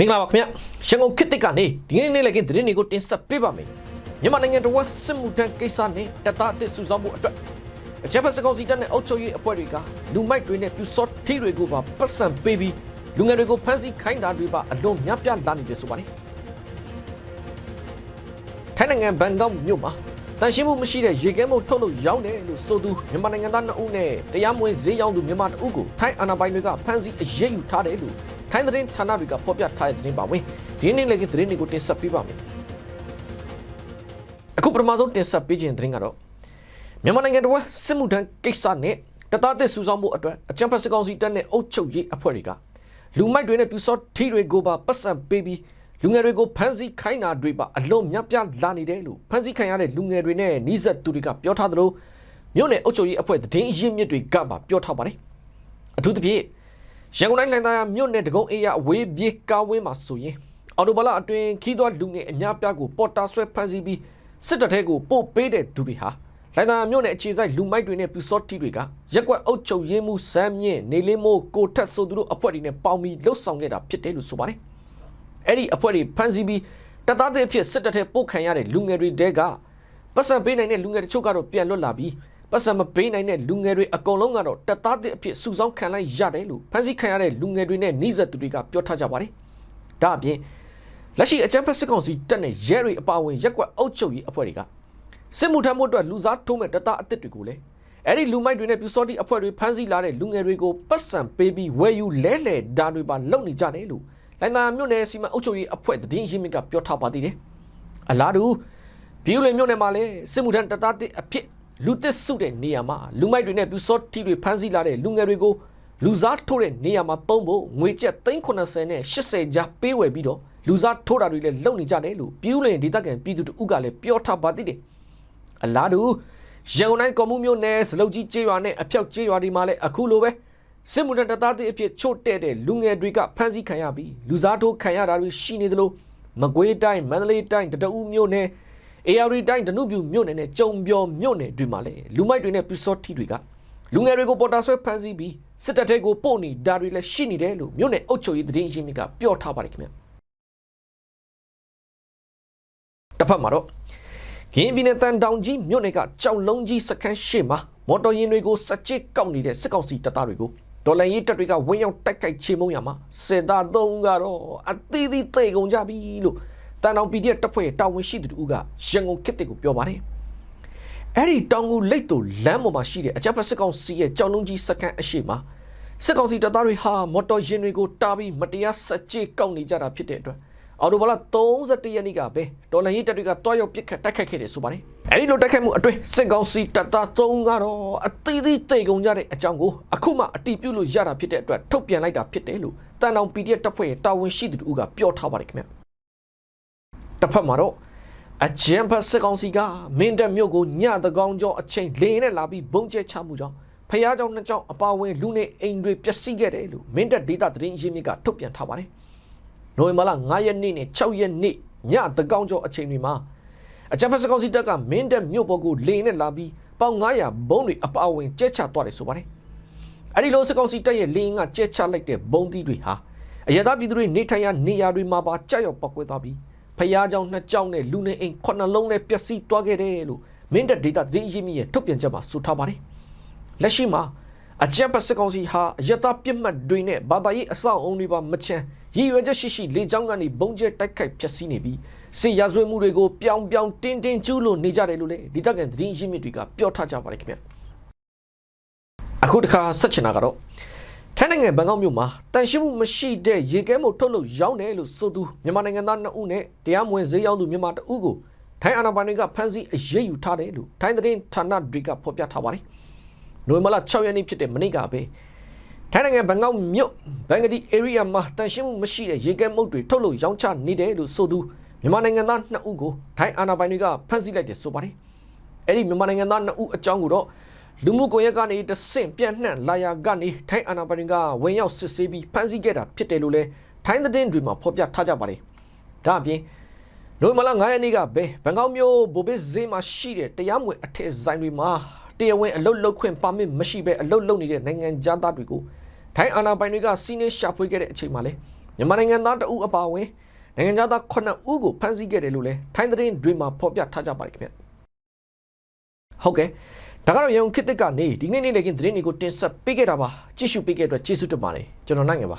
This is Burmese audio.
မင်္ဂလာပါခင်ဗျရန်ကုန်ခေတ်တစ်ကနေဒီနေ့နေ့လည်းကသတင်းတွေကိုတင်ဆက်ပေးပါမယ်မြန်မာနိုင်ငံတော်ဝန်စစ်မှုထမ်းကိစ္စနဲ့တပ်သားအသစ်စုဆောင်းမှုအတွက်အကြမ်းဖက်စကောင်စီတပ်နဲ့အုပ်ချုပ်ရေးအဖွဲ့တွေကလူမိုက်တွေနဲ့ပြူစောထိတွေကိုပါပတ်စံပေးပြီးလူငယ်တွေကိုဖမ်းဆီးခိုင်းတာတွေပါအလွန်များပြားလာနေတယ်ဆိုပါတယ်ထိုင်းနိုင်ငံဘန်ကောက်မြို့မှာတန်ရှင်းမှုမရှိတဲ့ရေကဲမှုထုတ်လို့ရောင်းတယ်လို့ဆိုသူမြန်မာနိုင်ငံသား2ဦးနဲ့တရားမဝင်ဈေးရောင်းသူမြန်မာ2ဦးကိုထိုင်းအာဏာပိုင်တွေကဖမ်းဆီးအရေးယူထားတယ်လို့ ထိုင်းသတင်းဌာနတွေကဖော်ပြထားတဲ့သတင်းပါဝင်ဒီနေ့လည်းသတင်းတွေကိုတင်ဆက်ပေးပါမယ်အခုပထမဆုံးတင်ဆက်ပေးခြင်းသတင်းကတော့မြန်မာနိုင်ငံတော်စစ်မှုထမ်းကိစ္စနဲ့တသားသစ်စုဆောင်းမှုအတွက်အကြံဖက်စကောင်စီတပ်နဲ့အုပ်ချုပ်ရေးအဖွဲ့တွေကလူမိုက်တွေနဲ့ပြူစောထီတွေကိုပါပတ်စံပေးပြီးလူငယ်တွေကိုဖမ်းဆီးခိုင်းတာတွေပါအလွန်များပြားလာနေတယ်လို့ဖမ်းဆီးခံရတဲ့လူငယ်တွေနဲ့နှိစက်သူတွေကပြောထားသလိုမြို့နယ်အုပ်ချုပ်ရေးအဖွဲ့သတင်းအရင်းမြစ်တွေကပါပြောထားပါတယ်အထူးသဖြင့် ရန်ကုန်တိုင်းလိုင်သာယာမြို့နယ်တကုံအေးရအဝေးပြေးကားဝင်းမှာဆိုရင်အော်တိုဘလာအတွင်ခီးသွွားလူငယ်အများပြားကိုပေါ်တာဆွဲဖမ်းဆီးပြီးစစ်တပ်ထဲကိုပို့ပေးတဲ့သူတွေဟာလိုင်သာယာမြို့နယ်အခြေစိုက်လူမိုက်တွေနဲ့ပြူစောတီတွေကရက်ကွက်အုပ်ချုပ်ရေးမှုစမ်းမြင့်နေလင်းမိုးကိုထက်ဆိုသူတို့အဖွဲ့တွေနဲ့ပေါင်းပြီးလှုပ်ဆောင်ခဲ့တာဖြစ်တယ်လို့ဆိုပါတယ်အဲ့ဒီအဖွဲ့တွေဖမ်းဆီးပြီးတပ်သားတွေအဖြစ်စစ်တပ်ထဲပို့ခံရတဲ့လူငယ်တွေတဲကပတ်စံပေးနိုင်တဲ့လူငယ်တချို့ကတော့ပြန်လွတ်လာပြီး ပတ်စံမပေးနိုင်တဲ့လူငယ်တွေအကုန်လုံးကတော့တပ်သားတွေအဖြစ်စုဆောင်းခံလိုက်ရတယ်လို့ဖမ်းဆီးခံရတဲ့လူငယ်တွေနဲ့နှိစက်သူတွေကပြောထားကြပါတယ်။ဒါအပြင်လက်ရှိအကြမ်းဖက်စစ်ကောင်စီတပ်နဲ့ရဲတွေအပါအဝင်ရက်ကွက်အုပ်ချုပ်ရေးအဖွဲ့တွေကစစ်မှုထမ်းမှုအတွက်လူစားထိုးမဲ့တပ်သားအသစ်တွေကိုလည်းအဲ့ဒီလူမိုက်တွေနဲ့ပြူစောတိအဖွဲ့တွေဖမ်းဆီးလာတဲ့လူငယ်တွေကိုပတ်စံပေးပြီးဝယ်ယူလဲလှယ်ဓာတွေပါလုပ်နေကြတယ်လို့လိုင်သာမြို့နယ်စီမံအုပ်ချုပ်ရေးအဖွဲ့တည်င်းရင်းမြစ်ကပြောထားပါသေးတယ်။အလားတူပြည်ဦးလွင်မြို့နယ်မှာလည်းစစ်မှုထမ်းတပ်သားတစ်အဖြစ် လူတစ်စုတဲ့နေရာမှာလူမိုက်တွေနဲ့ပြူစောတီတွေဖမ်းဆီးလာတဲ့လူငယ်တွေကိုလူစားထိုးတဲ့နေရာမှာပုံဖို့ငွေကျပ်390နဲ့80ကြားပေးဝယ်ပြီးတော့လူစားထိုးတာတွေလည်းလုပ်နေကြတယ်လို့ပြည်ဦးလွင်ဒေသခံပြည်သူတို့ကလည်းပြောထားပါသေးတယ်။အလားတူရန်ကုန်တိုင်းကော်မှုမြို့နယ်စလုတ်ကြီးကျေးရွာနဲ့အဖြောက်ကျေးရွာဒီမှာလည်းအခုလိုပဲစစ်မှုထမ်းတပ်သားတွေအဖြစ်ချို့တဲ့တဲ့လူငယ်တွေကဖမ်းဆီးခံရပြီးလူစားထိုးခံရတာတွေရှိနေသလိုမကွေးတိုင်းမန္တလေးတိုင်းတတအူးမြို့နယ် အေရရီတိုင်းဒနုပြူမြို့နယ်နဲ့ကြုံပြော်မြို့နယ်တွေမှာလည်းလူမိုက်တွေနဲ့ပြူစောထီတွေကလူငယ်တွေကိုပေါ်တာဆွဲဖမ်းဆီးပြီးစစ်တပ်ထဲကိုပို့နေတာတွေလည်းရှိနေတယ်လို့မြို့နယ်အုပ်ချုပ်ရေးသတင်းအရင်းမြစ်ကပြောထားပါတယ်ခင်ဗျတစ်ဖက်မှာတော့ကင်းပြည်နယ်တန်တောင်ကြီးမြို့နယ်ကကြောက်လုံးကြီးစခန်းရှိမှာမော်တော်ယာဉ်တွေကိုစကြစ်ကောက်နေတဲ့စစ်ကောင်စီတပ်သားတွေကိုဒေါ်လာရေးတပ်တွေကဝင်းရောက်တိုက်ခိုက်ချေမှုန်းရမှာစစ်သားသုံးကတော့အသေးသေးသိကုန်ကြပြီလို့ တန်တောင် PDF တပ်ဖွဲ့တာဝန်ရှိသူတို့ကရန်ကုန်ခေတ်တစ်ကိုပြောပါတယ်အဲ့ဒီတောင်ကူလိတ်တူလမ်းပေါ်မှာရှိတဲ့အကြမ်းဖက်စစ်ကောင်စီရဲ့ကြောက်လုံးကြီးစခန်းအရှိမှာစစ်ကောင်စီတပ်သားတွေဟာမော်တော်ယာဉ်တွေကိုတားပြီးမတရားစကြစ်ကောက်နေကြတာဖြစ်တဲ့အတွက်အော်တိုဘလာ31ရက်နေ့ကပဲဒေါ်လာရေးတပ်တွေကတွားရောက်ပစ်ခတ်တိုက်ခတ်ခဲ့တယ်ဆိုပါတယ်။အဲဒီလိုတိုက်ခတ်မှုအတွင်းစစ်ကောင်စီတပ်သား3ကတော့အသေးသေးတိတ်ကုန်ကြတဲ့အကြောင်းကိုအခုမှအတိပြုလို့ရတာဖြစ်တဲ့အတွက်ထုတ်ပြန်လိုက်တာဖြစ်တယ်လို့တန်တောင် PDF တပ်ဖွဲ့ရဲ့တာဝန်ရှိသူတို့ကပြောထားပါတယ်ခင်ဗျ။ တစ်ဖက်မှာတော့အဂျမ်ဖတ်စစ်ကောင်စီကမင်းတပ်မြို့ကိုညတကောင်ကျော်အချိန်လေနဲ့လာပြီးဘုံကျဲချမှုကြောင့်ဖျားเจ้าနှစ်เจ้าအပါဝင်လူနေအိမ်တွေပျက်စီးခဲ့တယ်လို့မင်းတပ်ဒေတာသတင်းရင်းမြစ်ကထုတ်ပြန်ထားပါတယ်။ နိုဝင်ဘာလ9ရက်နေ့နဲ့6ရက်နေ့ညတကောင်ကျော်အချိန်တွေမှာအကြမ်းဖက်စကောင်စီတပ်ကမင်းတပ်မြို့ပေါ်ကိုလေနဲ့လာပြီးပေါင်900ဘုံတွေအပါအဝင်ကျဲချသွားတယ်ဆိုပါတယ်။အဲဒီလိုစကောင်စီတပ်ရဲ့လေရင်ကကျဲချလိုက်တဲ့ဘုံသီးတွေဟာအရသာပြည်သူတွေနေထိုင်ရာနေရာတွေမှာပါကြောက်ရွံ့ပောက်ကွဲသွားပြီး ဖျားเจ้าနှစ်ကြောင်းနဲ့လူနေအိမ်ခုနှစ်လုံးနဲ့ပျက်စီးသွားခဲ့တယ်လို့မင်းတပ်ဒေတာသတင်းရင်းမြစ်ရဲ့ထုတ်ပြန်ချက်မှာဆိုထားပါတယ်။လက်ရှိမှာအကြမ်းဖက်စစ်ကောင်စီဟာအရတာပြစ်မှတ်တွေနဲ့ဘာသာရေးအဆောက်အုံတွေပါမချမ်းရည်ရွယ်ချက်ရှိရှိလေကြောင်းကနေဘုံကျဲတိုက်ခိုက်ဖျက်ဆီးနေပြီးစစ်ရာဇဝတ်မှုတွေကိုပြောင်ပြောင်တင်းတင်းကျူးလွန်နေကြတယ်လို့လေဒီတက်ကန်သတင်းရင်းမြစ်တွေကပြောထားကြပါတယ်ခင်ဗျအခုတခါဆက်ချင်တာကတော့ ထိုင်းနိုင်ငံဘန်ကောက်မြို့မှာတန်ရှင်းမှုမရှိတဲ့ရေကဲမှုထုတ်လို့ရောင်းတယ်လို့ဆိုသူမြန်မာနိုင်ငံသား2ဦးနဲ့တရားမဝင်ဈေးရောင်းသူမြန်မာ2ဦးကိုထိုင်းအာဏာပိုင်တွေကဖမ်းဆီးအရေးယူထားတယ်လို့ထိုင်းသတင်းဌာနတွေကဖော်ပြထားပါတယ်နိုဝင်ဘာလ6ရက်နေ့ဖြစ်တဲ့မနေ့ကပဲထိုင်းနိုင်ငံဘန်ကောက်မြို့ဘန်ဂဒီ area မှာတန်ရှင်းမှုမရှိတဲ့ရေကဲမုတ်တွေထုတ်လို့ရောင်းချနေတယ်လို့ဆိုသူမြန်မာနိုင်ငံသား2ဦးကိုထိုင်းအာဏာပိုင်တွေကဖမ်းဆီးလိုက်တယ်ဆိုပါတယ်။အဲ့ဒီမြန်မာနိုင်ငံသား2ဦးအကြောင်းကိုတော့ လူမှုကွန်ရက်ကနေတဆင့်ပြန့်နှံ့လာရာကနေထိုင်းအာဏာပိုင်တွေကဝင်ရောက်စစ်ဆေးပြီးဖမ်းဆီးခဲ့တာဖြစ်တယ်လို့လည်းထိုင်းသတင်းတွေမှာဖော်ပြထားကြပါတယ်။ဒါအပြင်နိုဝင်ဘာလ9ရက်နေ့ကပဲဘန်ကောက်မြို့ဘိုဘစ်ဈေးမှာရှိတဲ့တရားမဝင်အထက်ဆိုင်တွေမှာတရားဝင်အလုတ်လုတ်ခွင့်ပါမစ်မရှိဘဲအလုတ်လုတ်နေတဲ့နိုင်ငံသားတွေကိုထိုင်းအာဏာပိုင်တွေကစီးနှင်းရှာဖွေခဲ့တဲ့အချိန်မှာလေမမြန်မာနိုင်ငံသားတဦးအပါအဝင်နိုင်ငံသား9ဦးကိုဖမ်းဆီးခဲ့တယ်လို့လည်းထိုင်းသတင်းတွေမှာဖော်ပြထားကြပါတယ်ခင်ဗျဟုတ်ကဲ့ ဒါကတော့ရုံခစ်တစ်ကနေဒီနေ့နေ့လည်းကင်းသတင်းတွေကိုတင်ဆက်ပေးခဲ့တာပါကြည့်ရှုပေးခဲ့တဲ့အတွက်ကျေးဇူးတင်ပါတယ်ကျွန်တော်နိုင်ငယ်ပါ